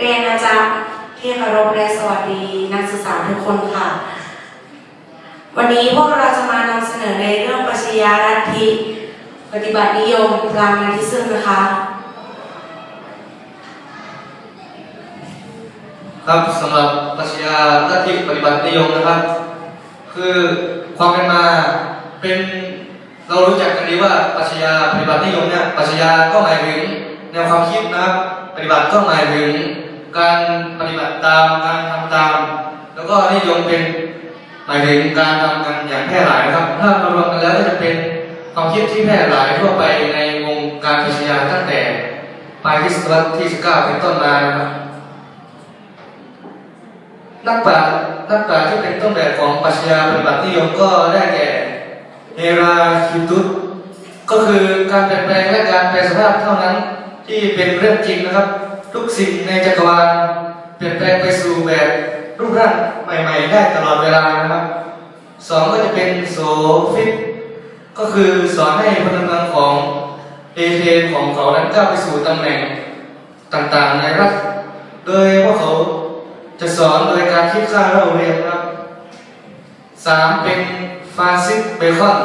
เรียนอาจารย์ที่เคารพและสวัสดีนักศึกษาทุกคนค่ะ วันนี้พวกเราจะมานำเสนอในเรื่องปัชญาลัทธิปฏิบัตินิยมพลังนันทิซึมนะคะ ครับสำหรับปัชญาลัทธิปฏิบัตินิยมนะครับ คือความเป็นมาเป็นเรารู้จักกันดีว่าปัชญาปฏิบัตินิยมเนี่ยปัชญาก็หมายถึงแนวความคิดนะครับ ปฏิบัติก็หมายถึง การปฏิบัติตามการทำตาม แล้วก็นิยมเป็นหมายถึงการทำกันอย่างแพร่หลายนะครับ ถ้ามารวมกันแล้วก็จะเป็นความคิดที่แพร่หลายทั่วไปในวงการปรัชญาตั้งแต่ปลายทศวรรษที่19เป็นต้นมานะครับนักปราชญ์นักปราชญ์ที่เป็นต้นแบบของปรัชญาปฏิบัตินิยมก็ได้แก่เฮราคิตุสก็คือการเปลี่ยนแปลงและการแปลสภาพเท่านั้นที่เป็นเรื่องจริงนะครับ ทุกสิ่งในจักรวาลเปลี่ยนแปลงไปสู่แบบรูปร่างใหม่ ๆ ได้ตลอดเวลานะครับสองก็จะเป็นโสฟิตก็คือสอนให้พลเมืองของเอเธนของเขานั้นก้าวไปสู่ตำแหน่งต่างๆในรัฐ โดยพวกเขาจะสอนโดยการคิดค่าเล่าเรียนะครับสามเป็นฟาซิสเบคอน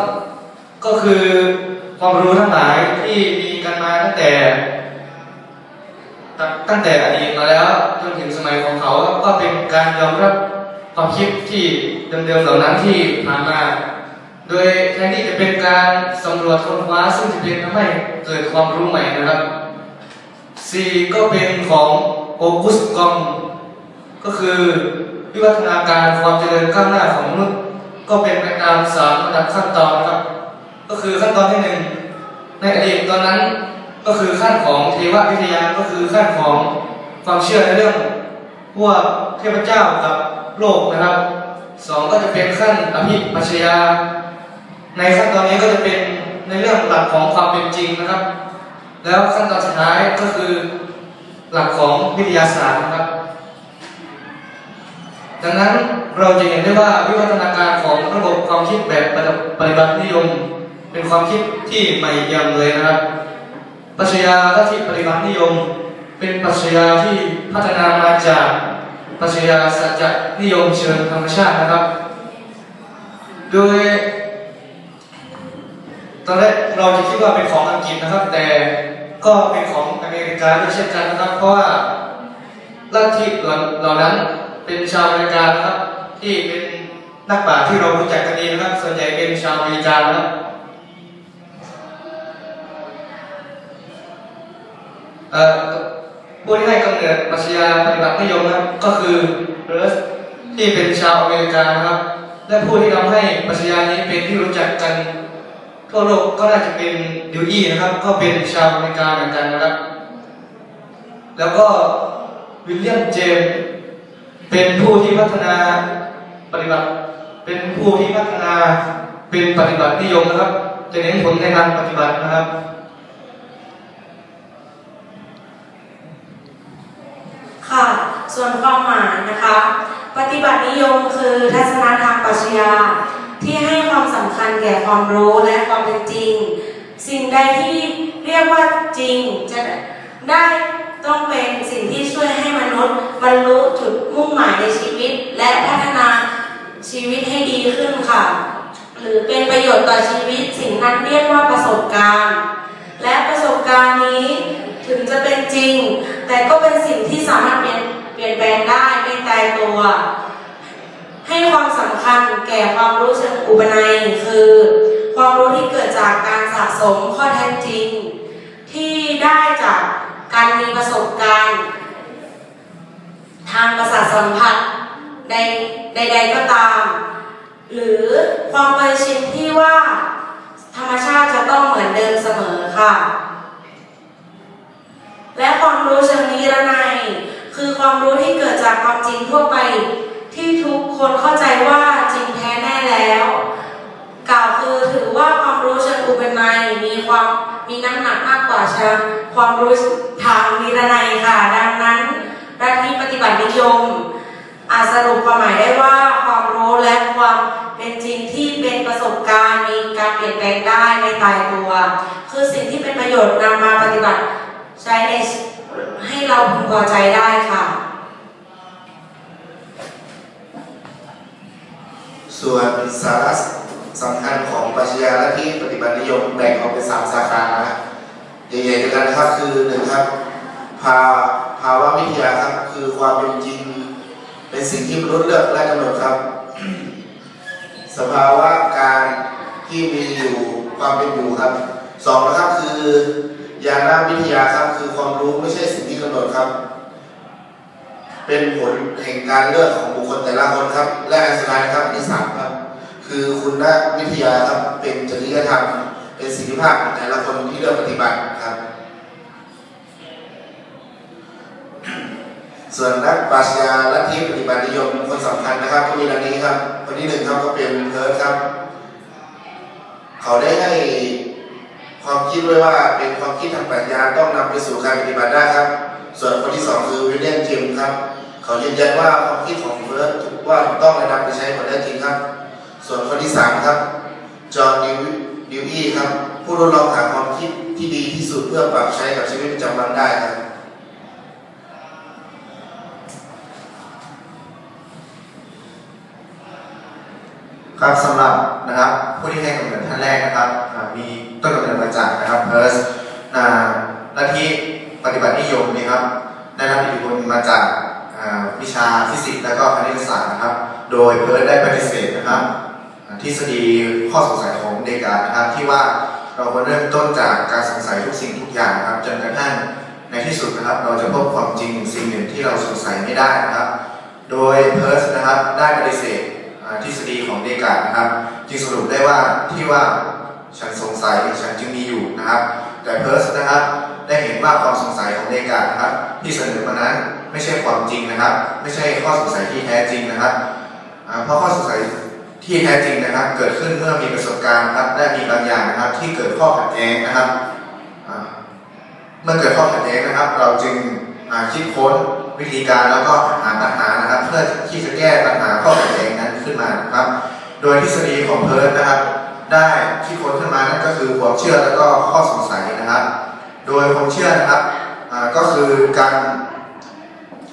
ก็คือความรู้ทั้งหลายที่มีกันมาตั้งแต่ ตั้งตั้งแต่อดีตมาแล้วจนถึงสมัยของเขาก็เป็นการยอมรับความคิดที่เดิมๆเหล่านั้นที่ผ่านมา โดยแทนที่จะเป็นการสำรวจค้นคว้าซึ่งจะเป็นทำให้เกิดความรู้ใหม่นะครับสี่ก็เป็นของโอกุสกอมก็คือวิวัฒนาการความเจริญก้าวหน้าของมนุษย์ก็เป็นไปตามสามระดับขั้นตอนนะครับ ก็คือขั้นตอนที่หนึ่งในอดีตตอนนั้น ก็คือขั้นของเทววิทยาก็คือขั้นของความเชื่อในเรื่องพวกเทพเจ้ากับโลกนะครับสองก็จะเป็นขั้นอภิปัชญาในขั้นตอนนี้ก็จะเป็นในเรื่องหลักของความเป็นจริงนะครับ แล้วขั้นตอนสุดท้ายก็คือหลักของวิทยาศาสตร์นะครับ ดังนั้นเราจะเห็นได้ว่าวิวัฒนาการของระบบความคิดแบบปฏิบัตินิยม เป็นความคิดที่ใหม่ยี่ยมเลยนะครับ ปรัชญาลัทธิปฏิบัตินิยม เป็นปรัชญาที่พัฒนามาจากปรัชญาสัจจนิยมเชิงธรรมชาตินะครับ โดยตอนแรกเราจะคิดว่าเป็นของอังกฤษนะครับ แต่ก็เป็นของอเมริกาด้วยเช่นกันนะครับ เพราะว่าลัทธิเหล่านั้นเป็นชาวอเมริกานะครับ ที่เป็นนักปราที่เรารู้จักกันดีนะครับ ส่วนใหญ่เป็นชาวอเมริกานะครับ ผู้ที่ให้กำเนิดปรัชญาปฏิบัตินิยมนะครับก็คือเริร์สที่เป็นชาวอเมริกานะครับ และผู้ที่ทำให้ปรัชญานี้เป็นที่รู้จักกันทั่วโลกก็น่าจะเป็นดิวอี้นะครับ ก็เป็นชาวอเมริกาเหมือนกันนะครับ แล้วก็วิลเลียมเจมเป็นผู้ที่พัฒนาปฏิบัติ เป็นผู้ที่พัฒนาเป็นปฏิบัตินิยมนะครับ จะเน้นผลในทางปฏิบัตินะครับ ค่ะ ส่วนความหมายนะคะ ปฏิบัตินิยมคือทัศนะทางปรัชญาที่ให้ความสำคัญแก่ความรู้และความเป็นจริง สิ่งใดที่เรียกว่าจริงจะได้ต้องเป็นสิ่งที่ช่วยให้มนุษย์บรรลุจุดมุ่งหมายในชีวิต และพัฒนาชีวิตให้ดีขึ้นค่ะ หรือเป็นประโยชน์ต่อชีวิตสิ่งนั้นเรียกว่าประสบการณ์ และประสบการณ์นี้ถึงจะเป็นจริง แต่ก็เป็นสิ่งที่สามารถเปลี่ยน ลี่ยนแปลงได้ไม่ตายตัว ให้ความสำคัญแก่ความรู้เชิงอุปนัยคือ ความรู้ที่เกิดจากการสะสมข้อเท็จจริง ที่ได้จากการมีประสบการณ์ ทางประสาทสัมผัสใดใดๆก็ตาม หรือความเคยชินที่ว่า ธรรมชาติจะต้องเหมือนเดิมเสมอค่ะ และความรู้เชิงนิรนัย คือความรู้ที่เกิดจากความจริงทั่วไป ที่ทุกคนเข้าใจว่าจริงแท้แน่แล้ว กล่าวคือถือว่าความรู้เชิงอุปนัยมีความมีน้ำหนักมากกว่าเชิงความรู้ทางนิรนัยค่ะ ดังนั้นรัฐที่ปฏิบัตินิยมอาจสรุปความหมายได้ว่าความรู้และความเป็นจริงที่เป็นประสบการณ์มีการเปลี่ยนแปลงได้ไม่ตายตัว คือสิ่งที่เป็นประโยชน์นำมาปฏิบัติใช้ใน ให้เราพึงพอใจได้ค่ะ ส่วนสาระสำคัญของปัชญาและที่ปฏิบัตินิยมแบ่งออกเป็นสามสาขาใหญ่ๆด้วยกันนะครับคือหนึ่งครับภาภาวะวิทยาครับคือความเป็นจริง เป็นสิ่งที่มนุษย์เลือกและกำหนดครับ สภาวะการที่มีอยู่ความเป็นอยู่ครับสองนะครับคือ ญาณวิทยาครับคือความรู้ไม่ใช่สิ่งที่กำหนดครับ เป็นผลแห่งการเลือกของบุคคลแต่ละคนครับ และอันสุดท้ายครับที่สามครับ คือคุณวิทยาครับเป็นจริยธรรม เป็นสิทธิภาพของแต่ละคนที่เลือกปฏิบัติครับ ส่วนนักปรัชญาลัทธิปฏิบัตินิยมคนสำคัญนะครับก็มีดังนี้ครับคนที่หนึ่งครับก็เป็นเพิร์ทครับ เขาได้ให้ ความคิดไว้ว่าเป็นความคิดทางปรัชญาต้องนำไปสู่การปฏิบัติได้ครับ ส่วนคนที่สองคือวิลเลียมจิมครับ เขายืนยันว่าความคิดของเพิร์ทว่าถูกต้องและนำไปใช้ผลได้จริงครับ ส่วนคนที่สามครับ จอห์นดิวดิวอี้ครับ ผู้ทดลองหาความคิดที่ดีที่สุดเพื่อปรับใช้กับชีวิตประจำวันได้ครับครับสำหรับนะครับผู้ที่ให้กำเนิดท่านแรกนะครับ ต้นกำเนิดมาจากนะครับเพิร์สอ่าลัทธิปฏิบัตินิยมนี่ครับได้รับอิทธิพลมาจากวิชาฟิสิกส์และก็คณิตศาสตร์นะครับ โดยเพิร์สได้ปฏิเสธนะครับทฤษฎีข้อสงสัยของเดการ์นะครับที่ว่าเราควรเริ่มต้นจากการสงสัยทุกสิ่งทุกอย่างนะครับจนกระทั่งในที่สุดนะครับ เราจะพบความจริงสิ่งหนึ่งที่เราสงสัยไม่ได้นะครับ โดยเพิร์สนะครับได้ปฏิเสธทฤษฎีของเดการนะครับ จึงสรุปได้ว่าที่ว่า ฉันสงสัยฉันจึงมีอยู่นะครับ แต่เพิร์สนะครับ ได้เห็นว่าความสงสัยของเดการนะครับ ที่เสนอมานั้นไม่ใช่ความจริงนะครับ ไม่ใช่ข้อสงสัยที่แท้จริงนะครับเพราะข้อสงสัยที่แท้จริงนะครับ เกิดขึ้นเมื่อมีประสบการณ์นะครับและมีบางอย่างนะครับ ที่เกิดข้อขัดแย้งนะครับเมื่อเกิดข้อขัดแย้งนะครับ เราจึงคิดค้นวิธีการแล้วก็หาปัญหานะครับ เพื่อที่จะแก้ปัญหาข้อขัดแย้งนั้นขึ้นมานะครับ โดยทฤษฎีของเพิร์ทนะครับ ได้คิดค้นขึ้นมานั่นก็คือความเชื่อแล้วก็ข้อสงสัยนะครับ โดยความเชื่อนะครับก็คือการ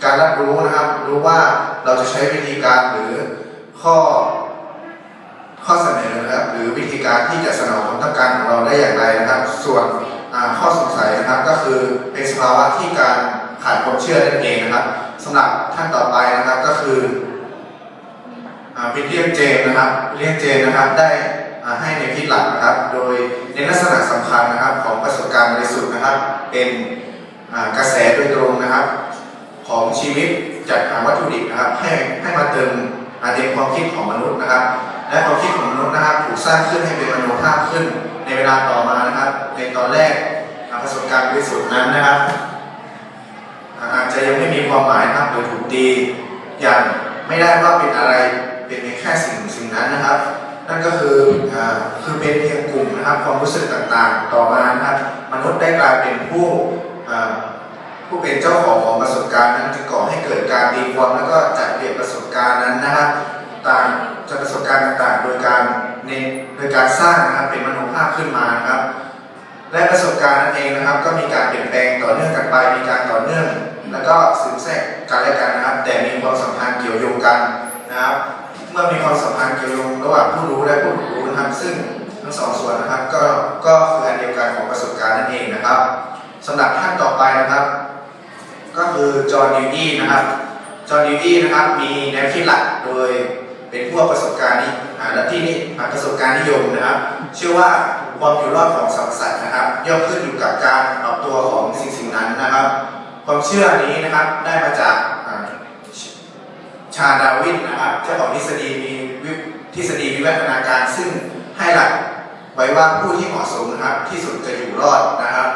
การรับรู้นะครับ รู้ว่าเราจะใช้วิธีการหรือข้อข้อเสนอนะครับ หรือวิธีการที่จะสนองความต้องการของเราได้อย่างไรนะครับ ส่วนข้อสงสัยนะครับก็คือเป็นสภาวะที่การขาดความเชื่อนั่นเองนะครับสำหรับท่านต่อไปนะครับก็คือวิลเลียมเจมนะครับวิลเลียมเจมนะครับได้ ให้ในวคิดหลักนะครับ โดยในลักษณะสำคัญนะครับของประสบการณ์บริสุทธิ์นะครับ เป็นกระแสโดยตรงนะครับ ของชีวิตจากหาวัตถุดิบนะครับให้ให้มาเติมอาเต็มความคิดของมนุษย์นะครับ และความคิดของมนุษย์นะครับถูกสร้างขึ้นให้เป็นมโนภาพขึ้นในเวลาต่อมานะครับ ในตอนแรกประสบการณ์บริสุทธิ์นั้นนะครับอาจจะยังไม่มีความหมายนะครับหรือถูกตีอย่างไม่ได้ว่าเป็นอะไรเป็นแค่สิ่งสิ่งนั้นนะครับ นั่นก็คืออคือเป็นเพียงกลุ่มนะครับความรู้สึกต่างๆ ต่อมานะครับมนุษย์ได้กลายเป็นผู้ผู้เป็นเจ้าของของประสบการณ์นั้นจึงก่อให้เกิดการตีความแล้วก็จัดเรียบประสบการณ์นั้นนะครับต่างจากประสบการณ์ต่างๆ โดยการเน้นโดยการสร้างนะครับเป็นมโนภาพขึ้นมานะครับ และประสบการณ์นั้นเองนะครับ ก็มีการเปลี่ยนแปลงต่อเนื่องกันไปมีการต่อเนื่อง แล้วก็สืบแทรกกันและกันนะครับ แต่มีความสัมพันธ์เกี่ยวโยงกันนะครับ เมื่อมีความสัมพันธ์เกี่ยวโยงระหว่างผู้รู้และผู้ถูกรู้นะครับ ซึ่งทั้งสองส่วนนะครับก็ก็คืออันเดียวกันของประสบการณ์นั่นเองนะครับสำหรับท่านต่อไปนะครับ ก็คือจอห์นดิวอี้นะครับจอห์นดิวอี้นะครับมีแนวคิดหลักโดยเป็นพวกประสบการณ์นี้อ่าและที่นี่ประสบการณ์นิยมนะครับ เชื่อว่าความอยู่รอดของสรรพสัตว์นะครับย่อมขึ้นอยู่กับการปรับตัวของสิ่งสิ่งนั้นนะครับ ความเชื่อนี้นะครับได้มาจากาดาวินนะครับเจ้าของทฤษฎีมีวิทฤษฎีวิวัฒนาการซึ่งให้หลักไว้ว่าผู้ที่เหมาะสมนะครับ ที่สุดจะอยู่รอดนะครับ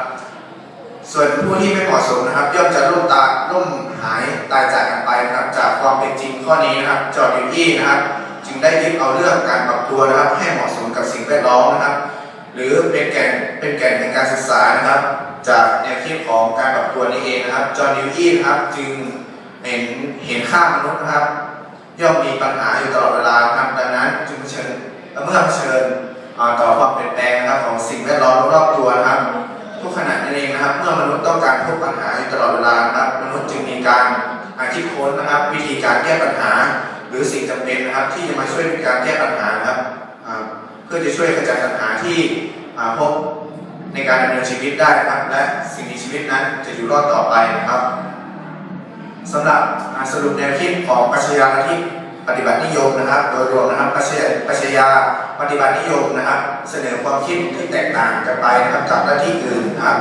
ส่วนผู้ที่ไม่เหมาะสมนะครับ ย่อมจะล่มตาล่มหายตายจากกันไปนะครับ จากความเป็นจริงข้อนี้นะครับ จอร์ดิวอี้นะครับ จึงได้ยึดเอาเรื่องการปรับตัวนะครับ ให้เหมาะสมกับสิ่งแวดล้อมนะครับ หรือเป็นแก่นเป็นแก่นแห่งการศึกษานะครับ จากแนวคิดของการปรับตัวนี้เองนะครับ จอร์ดิวอี้นะครับ จึง เห็นเห็นค่ามนุษย์นะครับ ย่อมมีปัญหาอยู่ตลอดเวลาครับดังนั้นจึงเชิญเมื่อเชิญต่อความเปลี่ยนแปลงนะครับของสิ่งแวดล้อมรอบตัวนะครับทุกขณะนั่นเองนะครับ เมื่อมนุษย์ต้องการพบปัญหาอยู่ตลอดเวลานะครับมนุษย์จึงมีการอาคิดค้นนะครับ วิธีการแก้ปัญหา หรือสิ่งจำเป็นนะครับ ที่จะมาช่วยในการแก้ปัญหาครับเพื่อจะช่วยขจัดปัญหาที่พบในการดำเนินชีวิตได้นะครับ และสิ่งมีชีวิตนั้นจะอยู่รอดต่อไปนะครับ สำหรับสรุปแนวคิดของปัชญาลัทธิปฏิบัตินิยมนะครับ โดยรวมนะครับปัชญาปัชญาปฏิบัตินิยมนะครับ เสนอความคิดที่แตกต่างกันไปนะครับจากลัทธิอื่นนะครับ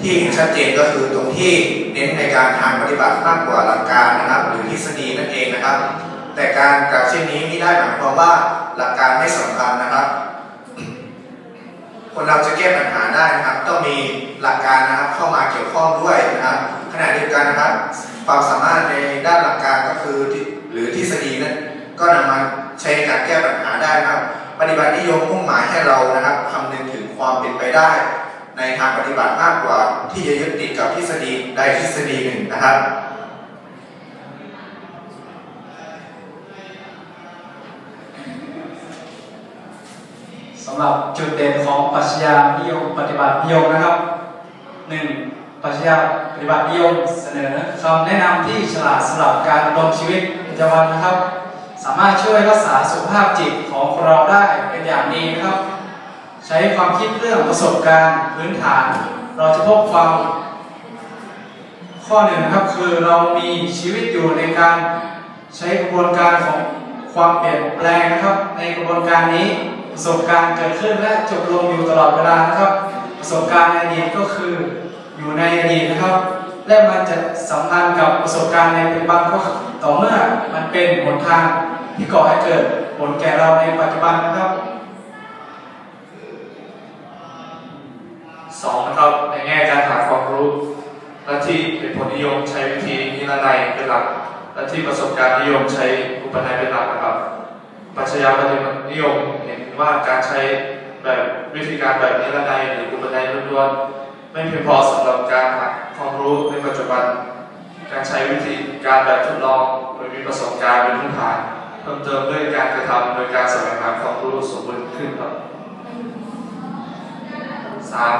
ที่เห็นชัดเจนก็คือตรงที่เน้นในการทางปฏิบัติมากกว่าหลักการนะครับ หรือทฤษฎีนั่นเองนะครับ แต่การกล่าวเช่นนี้ไม่ได้หมายความว่าหลักการไม่สำคัญนะครับ คนเราจะแก้ปัญหาได้นะครับ ต้องมีหลักการนะครับเข้ามาเกี่ยวข้องด้วยนะครับ ณะเดียวกันนะครับความสามารถในด้านหลักการก็คือหรือทฤษฎีนั้นก็นำมาใช้ในการแก้ปัญหาได้นะครับ ปฏิบัตินิยมมุ่งหมายให้เรานะครับคำนึงถึงความเป็นไปได้ ในทางปฏิบัติมากกว่า ที่จะยึดติดกับทฤษฎีใดทฤษฎีหนึ่งนะครับสำหรับจุดเด่นของปรัชญานิยมปฏิบัตินิยมนะครับ 1. ปรัชญาปฏิบัตินิยมเสนอคำแนะนำที่ฉลาดสำหรับการดำรงชีวิตประจำวันนะครับ สามารถช่วยรักษาสุขภาพจิตของเราได้เป็นอย่างดีนะครับ ใช้ความคิดเรื่องประสบการณ์พื้นฐาน เราจะพบความข้อหนึ่งนะครับคือเรามีชีวิตอยู่ในการใช้กระบวนการของความเปลี่ยนแปลงนะครับ ในกระบวนการนี้ประสบการณ์เกิดขึ้นและจบลงอยู่ตลอดเวลานะครับ ประสบการณ์ในอดีตก็คือ อยู่ในอดีตนะครับ และมันจะสัมพันธ์กับประสบการณ์ในปัจจุบันก็ต่อเมื่อมันเป็นหนทางที่ก่อให้เกิดผลแก่เราในปัจจุบันนะครับสองนะครับในแง่การหาความรู้และที่เป็นผลนิยมใช้วิธีนิรนัยเป็นหลักและที่ประสบการณ์นิยมใช้อุปนัยเป็นหลักนะครับปรัชญาปฏิบัตินิยมเห็นว่าการใช้แบบวิธีการแบบนิรนัยหรืออุปนัยล้วนๆ ไม่เพียงพอสำหรับการหาความรู้ในปัจจุบัน การใช้วิธีการแบบทดลองโดยมีประสบการณ์เป็นพื้นฐานเพิ่มเติมด้วยการกระทำโดยการแสวงหาความรู้สมบูรณ์ขึ้นครับสาม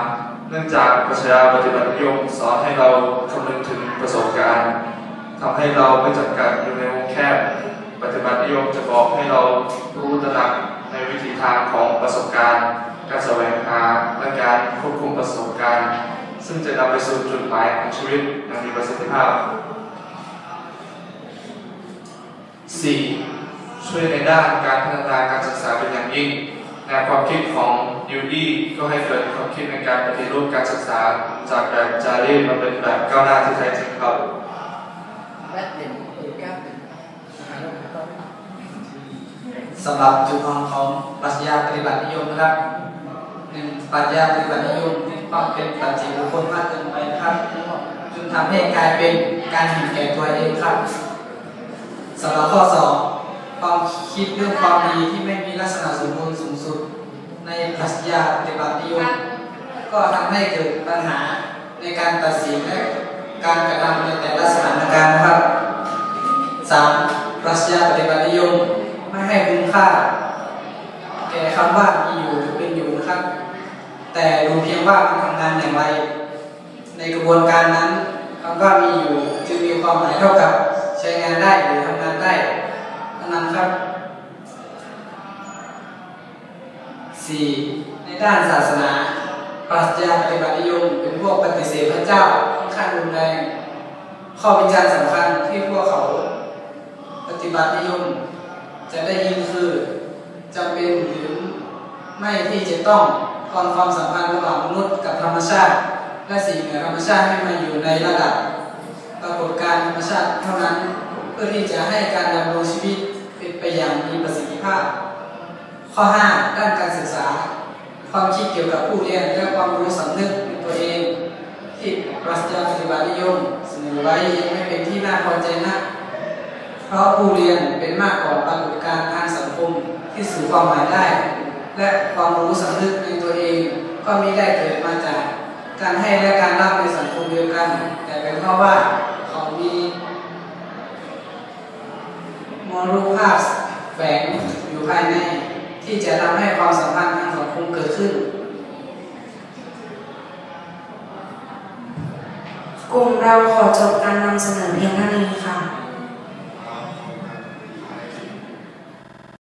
เนื่องจากปรัชญาปฏิบัตินิยมสอนให้เราคำนึงถึงประสบการณ์ทำให้เราไม่จำกัดอยู่ในวงแคบ ปฏิบัตินิยมจะบอกให้เรารู้ตระหนักในวิธีทางของประสบการณ์ การแสวงหาและการควบคุมประสบการณ์ ซึ่งจะนำไปสู่จุดหมายของชีวิตอย่างมีประสิทธิภาพ 4. ช่วยในด้านการพัฒนาการศึกษาเป็นอย่างยิ่งแนวความคิดของยูดีก็ให้เกิดความคิดในการปฏิรูปการศึกษาจากแบบจารีตมาเป็นแบบก้าวหน้าที่แท้จริงครับสำหรับจุดอ่อนของปรัชญาปฏิบัตินิยมนะครับ ปรัชญาปฏิบัตินิยมมีความเป็นปัจเจกบุคคลมากเกินไปครับจนทำให้กลายเป็นการเห็นแก่ตัวเองครับสำหรับข้อสองความคิดเรื่องความดีที่ไม่มีลักษณะสมบูรณ์สูงสุด ในปรัชญาปฏิบัตินิยมก็ทำให้เกิดปัญหาในการตัดสินและการกระทำในแต่ละสถานการณ์ครับสามปรัชญาปฏิบัตินิยมไม่ให้คุณค่า แก่คำว่ามีอยู่ แต่ดูเพียงว่ามันทำงานอย่างไร ในกระบวนการนั้นคำว่ามีอยู่จึงมีความหมายเท่ากับใช้งานได้หรือทำงานได้นั้นครับ 4. ในด้านศาสนาปรัชญาปฏิบัตินิยมเป็นพวกปฏิเสธพระเจ้าค่อนข้างรุนแรง ข้อวิจารณ์สำคัญที่พวกเขา ปฏิบัตินิยม จะได้ยินคือจำเป็นหรือไม่ที่จะต้อง คอนความสัมพันธ์ระหว่างมนุษย์กับธรรมชาติ และสิ่งเหนือธรรมชาติให้มาอยู่ในระดับปรากฏการธรรมชาติเท่านั้น เพื่อที่จะให้การดำรงชีวิตเป็นไปอย่างมีประสิทธิภาพ ข้อ 5 ด้านการศึกษา ความคิดเกี่ยวกับผู้เรียนและความรู้สำนึกในตัวเอง ที่ปรัชญาปฏิบัตินิยมเสนอไว้ยังไม่เป็นที่น่าพอใจนักเพราะผู้เรียนเป็นมากกว่าปรากฏการณ์ทางสังคมที่สื่อความหมายได้ และความรู้สำนึกใน ก็ม่ได้เกิดมาจากการให้และการรับในสังคมเดียวกัน แต่เป็นเพราะว่าเขามีมรรูปภาพแฝงอยู่ภายในที่จะทำให้ความสัมพันธ์ทางสังคมเกิดขึ้น กลุ่มเราขอจบการนำเสนอเพียงเท่านี้ค่ะ